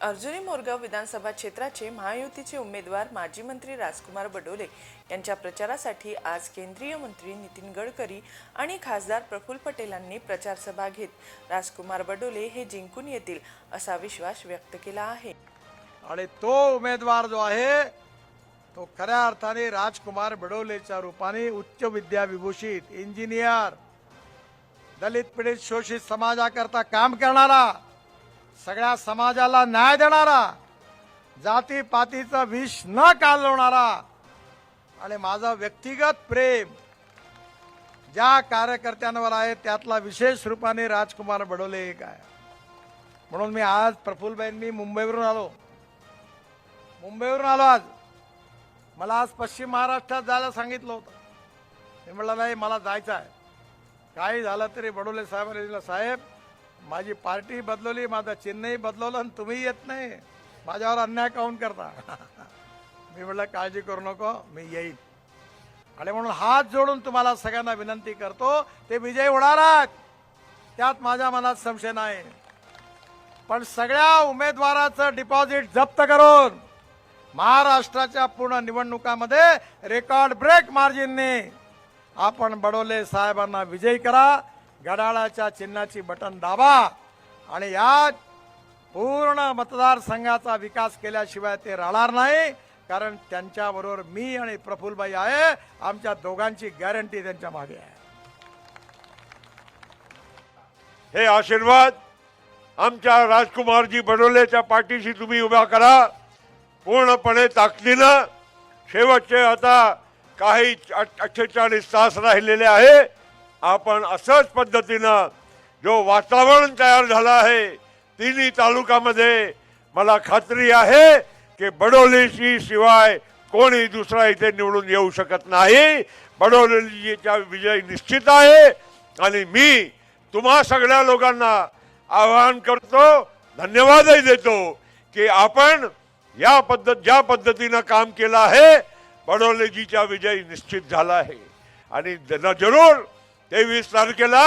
अर्जुनी मोरगाव विधानसभा क्षेत्राचे महायुतीचे उमेदवार माजी मंत्री राजकुमार बडोले यांच्या प्रचारासाठी आज केंद्रीय मंत्री नितीन गडकरी आणि खासदार प्रफुल्ल पटेलांनी प्रचारसभा घेत राजकुमार बडोले हे जिंकून येतील असा विश्वास व्यक्त केला आहे. आणि तो उमेदवार जो आहे तो खऱ्या अर्थाने राजकुमार बडोलेच्या रूपाने उच्च विद्या विभूषित इंजिनियर दलित पीडित शोषित समाजाकरता काम करणारा सगळ्या समाजाला न्याय देणारा जातीपातीचं विष न कालवणारा आणि माझं व्यक्तिगत प्रेम ज्या कार्यकर्त्यांवर आहे त्यातला विशेष रूपाने राजकुमार बडोले एक आहे. म्हणून मी आज प्रफुल्लबाईंनी मुंबईवरून आलो. मुंबईवरून आलो आज. मला आज पश्चिम महाराष्ट्रात जायला सांगितलं होतं. मी म्हटलं नाही मला जायचं आहे. काही झालं तरी बडोले साहेबांनी साहेब माझी पार्टी बदलवली माझं चिन्हही बदलवलं आणि तुम्ही येत नाही. माझ्यावर अन्याय काऊन करता? मी म्हटलं काळजी करू नको मी येईन. आणि म्हणून हात जोडून तुम्हाला सगळ्यांना विनंती करतो ते विजयी होणारच त्यात माझ्या मनात संशय नाही. पण सगळ्या उमेदवाराचं डिपॉझिट जप्त करून महाराष्ट्राच्या पूर्ण निवडणुकामध्ये रेकॉर्ड ब्रेक मार्जिनने आपण बडोले साहेबांना विजयी करा. घड्याळाच्या चिन्हाची बटन दाबा आणि या पूर्ण मतदारसंघाचा विकास केल्याशिवाय ते राहणार नाही कारण त्यांच्याबरोबर मी आणि प्रफुल्लबाई आहे. आमच्या दोघांची गॅरंटी त्यांच्या मागे आहे. हे आशीर्वाद आमच्या राजकुमारजी बडोलेच्या पाठीशी तुम्ही उभा करा. पूर्णपणे ताकदीनं शेवटचे आता काही अठ्ठेचाळीस तास राहिलेले आहे. आपण असंच पद्धतीनं जो वातावरण तयार झालं आहे तिन्ही तालुकामध्ये मला खात्री आहे की बडोलीशी शिवाय कोणी दुसरा इथे निवडून येऊ शकत नाही. बडोलीचा विजय निश्चित आहे आणि मी तुम्हा सगळ्या लोकांना आवाहन करतो धन्यवादही देतो की आपण या पद्धत ज्या पद्धतीनं काम केलं आहे बडोलेजीचा विजय निश्चित झाला आहे. आणि ज- जरूर तेवीस तारखेला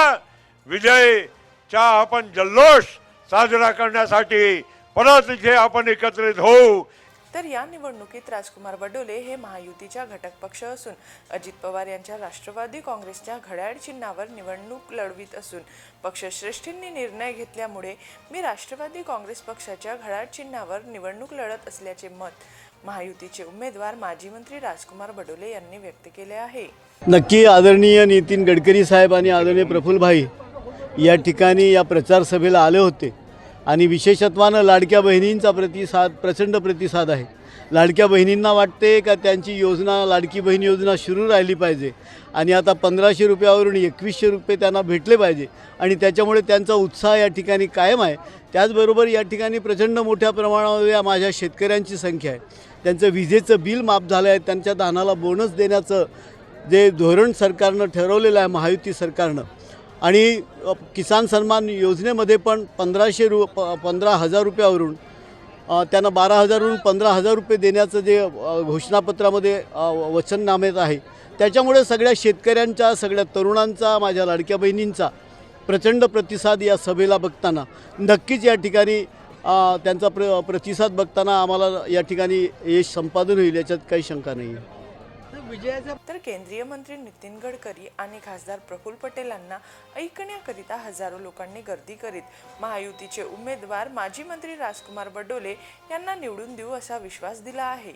विजयचा आपण जल्लोष साजरा करण्यासाठी परत इथे आपण एकत्रित होऊ. तर या निवडणुकीत राजकुमार बडोले हे महायुतीच्या घटक पक्ष असून अजित पवार यांच्या राष्ट्रवादी काँग्रेसच्या घड्याळ चिन्हावर निवडणूक लढवित असून पक्षश्रेष्ठींनी निर्णय घेतल्यामुळे मी राष्ट्रवादी काँग्रेस पक्षाच्या घड्याळ चिन्हावर निवडणूक लढत असल्याचे मत महायुतीचे उमेदवार माजी मंत्री राजकुमार बडोले यांनी व्यक्त केले आहे. नक्की आदरणीय नितीन गडकरी साहेब आणि आदरणीय प्रफुल्लभाई या ठिकाणी या प्रचार सभेला आले होते आणि विशेषत्वानं लाडक्या बहिणींचा प्रतिसाद प्रचंड प्रतिसाद आहे. लाडक्या बहिणींना वाटते का त्यांची योजना लाडकी बहीण योजना सुरू राहिली पाहिजे आणि आता पंधराशे रुपयावरून एकवीसशे रुपये त्यांना भेटले पाहिजे आणि त्याच्यामुळे त्यांचा उत्साह या ठिकाणी कायम आहे. त्याचबरोबर या ठिकाणी प्रचंड मोठ्या प्रमाणावर या माझ्या शेतकऱ्यांची संख्या आहे. त्यांचं विजेचं बिल माफ झालं आहे त्यांच्या दानाला बोनस देण्याचं जे धोरण सरकारनं ठरवलेलं आहे महायुती सरकारनं. आणि किसान सन्मान योजनेमध्ये पण पंधराशे रु प पंधरा हजार रुपयावरून त्यांना बारा हजारवरून पंधरा हजार रुपये देण्याचं जे घोषणापत्रामध्ये वचननामेत आहे. त्याच्यामुळे सगळ्या शेतकऱ्यांचा सगळ्या तरुणांचा माझ्या लाडक्या बहिणींचा प्रचंड प्रतिसाद या सभेला बघताना नक्कीच या ठिकाणी त्यांचा प्र प्रतिसाद बघताना आम्हाला या ठिकाणी यश संपादन होईल याच्यात काही शंका नाही आहे तर केंद्रीय मंत्री नितीन गडकरी आणि खासदार प्रफुल्ल पटेलांना ऐकण्याकरिता हजारो लोकांनी गर्दी करीत महायुतीचे उमेदवार माजी मंत्री राजकुमार बडोले यांना निवडून देऊ असा विश्वास दिला आहे.